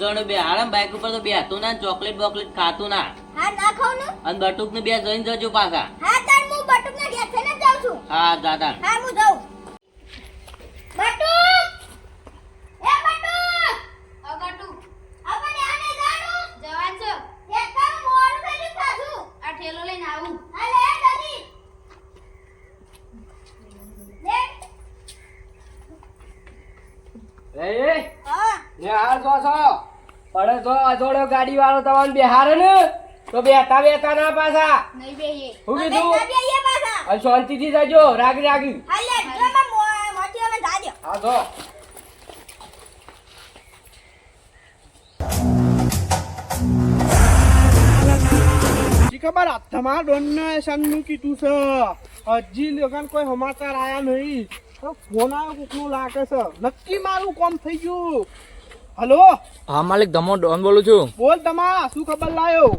જણ બે આરામ બાઈક ઉપર તો બેહતું ના ચોકલેટ બોકલેટ ખાતું ના. હા ના ખાવ ને અને બટુક ને બે જઈને જજો પાછા. હા તાર હું બટુક ના ઘેર થઈને જાઉં છું. હા દાદા હા હું જાઉં. બટુક એ બટુક આ બટુ આપણે આને જાણું જવાન છો એક કામ મોડું થઈ ગયું પાછું આ ઠેલો લઈને આવું હા લે જલ્દી લે એ ને જો છો? પડે જો અજોડો ગાડી વાળો તમાર બેહારે ને? તો બેતા બેતા ના પાછા. નહીં બેહીએ. હું કીધું? પાછા. અને શાંતિથી જજો રાગી રાગી. હા જો. ખબર તમારા ડોનને શાનનું કીધું છે. હજી લગન કોઈ સમાચાર આયા નહીં. ફોન આવ્યો કોકનો લાગે છે. નક્કી મારું કોમ થઈ ગયું. હલો? હા માલિક ધમો ડોન બોલું છું. બોલ તમા શું ખબર લાયો?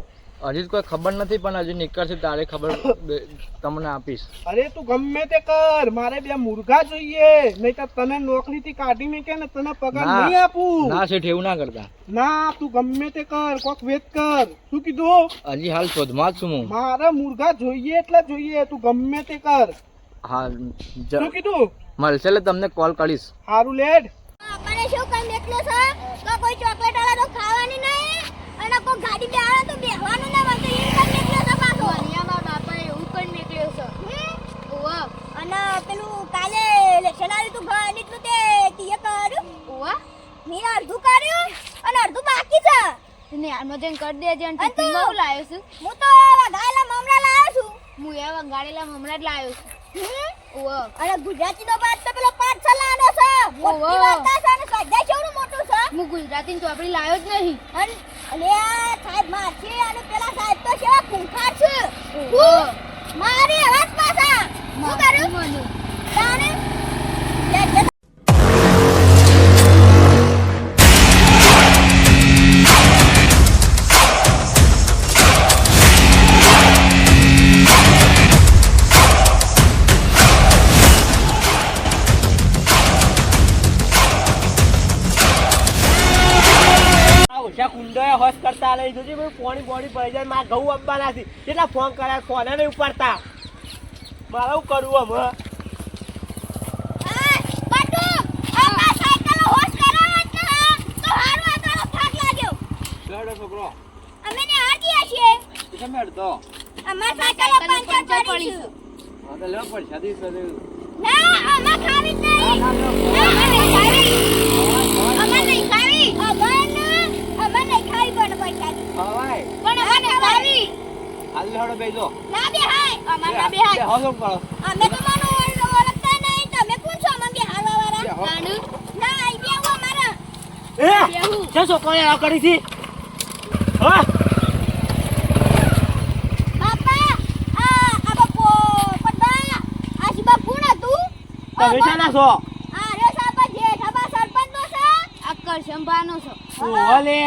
હજી કોઈ ખબર નથી પણ હજી નીકળશે તારે ખબર તમને આપીશ. અરે તું ગમે તે કર મારે બે મુર્ગા જોઈએ. નહીં તો તને નોકરીથી કાઢી મેકે ને તને પગાર. નહીં આપું. ના શેઠ એવું ના કરતા. ના તું ગમે તે કર કોક વેત કર. શું કીધું? હજી હાલ શોધમાં જ છું હું. મારે મુર્ગા જોઈએ એટલે જોઈએ તું ગમે તે કર. હા શું કીધું? મળશે એટલે તમને કોલ કરીશ. સારું લેડ. આપણને શું કામ એકલો છે? તો કોઈ ચોકલેટ વાળા તો ખાવાની નહીં. અને કોઈ ગાડી બે આવે તો બેહવાનું ના બનતું એમ કામ એકલો છે પાછો. અહીંયા બાપાએ એવું પણ નીકળ્યો છે. ઓવા અને પેલું કાલે લેશન આવ્યું તું ઘર એટલું તે તીએ કર્યું. ઓવા મેં અડધું કર્યું અને અડધું બાકી છે. તને આમાં કરી દેજે અને તું- ટિફિનમાં હું લાવ્યો છું? હું તો વઘાયેલા મમરા લાવ્યો છું. હું એવા ગાડેલા મમરા જ લાવ્યો છું. અને ગુજરાતી નો પાઠ તો પેલો પાઠ ચલાવવાનો છે. મોટી. વાર્તા છે અને સ્વાધ્યાય કેવડું મોટું છે હું ગુજરાતી ચોપડી લાવ્યો જ નહીં. અને આ સાહેબ મારશે અને પેલા સાહેબ તો કેવા ખૂંખાર છે. ઓછા હોશ કરતા લઈ જોજે ભાઈ પોણી પોણી પડી જાય મારા ઘઉં આપવાના છે કેટલા ફોન કર્યા ફોને નહીં ઉપાડતા મારે શું કરવું હવે છોકરો અમે ને હાર ગયા છીએ. તમે અડધો અમાર સાયકલ પંચર પંચર પડી પડી છે. હા તો લેવો પડશે દિવસ ના, અમાર ખાવી જ નહીં. ના, આમાં ખાવી. આમાં નહીં ખાવી. આમાં ના, આમાં નહીં ખાવી પણ પૈસાની. ખવાય પણ આમાં નહીં ખાવી. હાલ લડો બેજો ના બેહાય. આમાં હો શું કરો અમે તો માનો ઓળ- ઓળખતા નહીં. તમે કોણ છો આમાં બેહાડવાવાળા? બેહો. ગાંડું ના, અહીં બેહવું અમારે. એ છે છોકરાને આ કરી છે હા બાપા, આ- આ શિબા કોણ હતું? તમે છે ના છો આ રે સાબા જેઠાબા સરપંચનો છે? છો ઓલે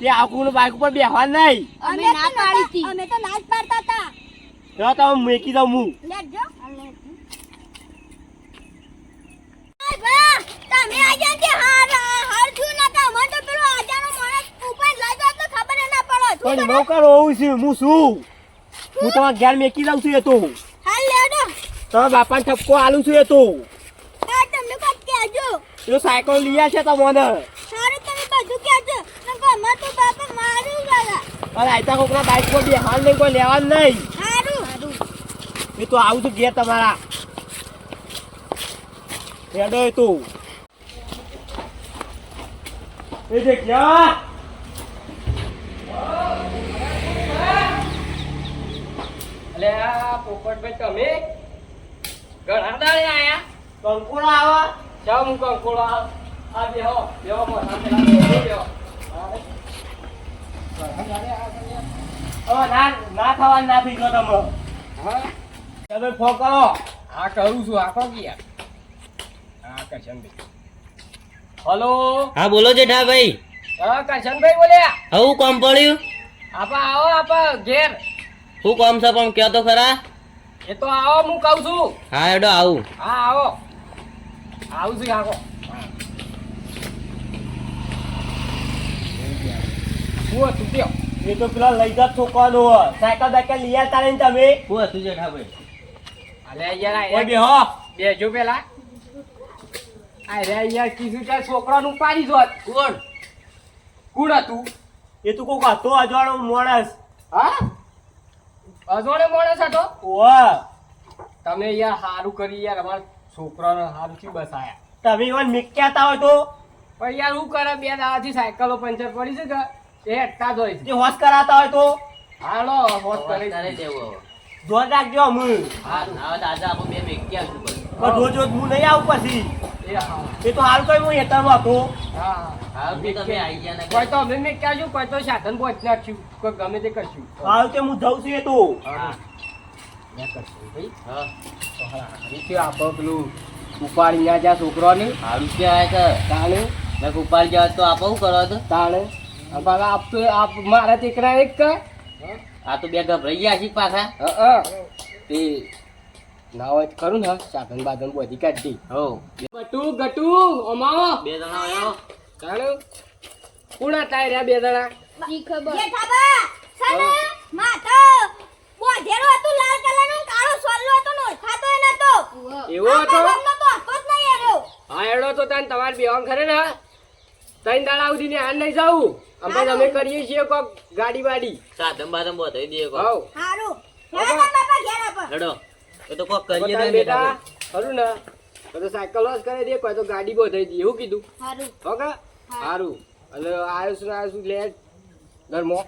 તે આકુનું બાઈક ઉપર બેહવા નહીં અમે ના પાડી હતી અમે તો ના જો તમે મેકી દઉં હું. લેજો. તમે આજા કે હાર હાર છું ના તો મને તો પેલો આજાનો માણસ ઉપર લઈ જાય તો ખબર ના પડે. પણ કરો? નોકર હોઉં છું હું શું? હું તમારા ઘેર મેકી દઉં છું એ તો. હાલ લેડો તમારા બાપાને ઠપકો આલું છું એ તો. આ તમને કોક કહેજો. પેલો સાયકલ લઈ છે તમને સારું તમે બધું કહેજો. નકર અમાર તો બાપા મારું વાલા અને આયતા કોકના બાઈક પર બેહાર નહીં કોઈ લેવાનું નહીં. એ તો આવું છું ઘેર તમારા હેડો એ તું એ જે ક્યાં એટલે આ પોપટભાઈ તમે ઘણા દાડે આયા કંકુડો આવા જાઓ હું કંકોડો આવ આ બેહો બેહો મોઢા પેલા બેહો બેહો હવે ના ના થવાનું ના થઈ ગયો તમે હા તમે ફોન કરો. હા કરું છું. આખો ગયા હા કરશનભાઈ હલો? હા બોલો જેઠાભાઈ. હા કરશનભાઈ બોલ્યા? હું કોમ પડ્યું? આપા આવો આપા ઘેર. હું કોમ છે પણ કયો તો ખરા? એ તો આવો હું કહું છું. હા એડો આવું. હા આવો. આવું છું આખો હું. હતું એ તો પેલા લઈ જા છોકરાનો. સાયકલ બાયકલ લઈ આવતા તમે. હું હતું જેઠાભાઈ? અલે યાર ઓય બે હો. બેજો પેલા. આ રે યાર કીધું કે છોકરાનું પાડી જોત કોણ? કોણ હતું? એ તું કોક હતો અજવાળો માણસ. હા? અજવાળો માણસ હતો? ઓવા તમે યાર સારું કરી યાર અમારા છોકરાને સારું થી બસાયા તમે ઈવન મિક્યાતા હોય તો? પણ યાર હું કરે બે દાવાથી સાયકલો પંચર પડી છે કે એ હટતા જ હોય છે. હોશ કરાતા હોય તો? હાલો હોશ કરી દેવો. જોર રાખજો હા ના દાદા આપણે બે છું બસ. પણ રોજ રોજ હું નહીં આવું પછી. એ તો હાલ કઈ હું હેઠળમાં હતો. હા બી તમે આવી ગયા ને. કોઈ તો અમે મેં ક્યાં કોઈ તો સાધન પહોંચ નાખ્યું કોઈ ગમે તે કરશું. હાલ તે હું જઉં છું એ તો. હા. આપો પેલું ઉપાડી ના જ્યાં છોકરાની. સારું કે આયા છે તાણે. મેં ઉપાડ જાવ તો આપો શું કરો તો. તાણે. બાબા આપ તો આપ મારા દીકરા એક કે આ તો બે ગભરાઈ ગયા છે પાછા. હ હં. તે ના હોય તો ખરું ને સાધન બાધન બધી કાઢી. હો. ગટુ ગટુ અમાવો બે જણા આવ્યો ચાલો. કુણા હતા રહ્યા બે જણા? ઈ ખબર. જેઠાબા સને માથો બોધેરો હતો લાલ કલરનું કાળો સોલ્લો હતો નો ખાતો ય નતો. એવો હતો? તો જ નહીં એરો હા એડો તો તને તમારે બેવાન ખરે ને ત્રણ દાડા સુધી ને હાલ નહીં જાવું અમે અમે કરીએ છીએ કોક ગાડી વાડી સાધન બાધન બતાવી દઈએ કોક. હાઉ. હારું હેડા બાપા ઘેર આપો લડો. એ તો કોક કરીએ ને બેટા ખરું ને? તો સાયકલ જ કરી દે કોઈ તો ગાડી બોધાઈ દે એવું કીધું? હારું. ઓકે સારું એટલે આવ્યો છું લે ઘરમાં.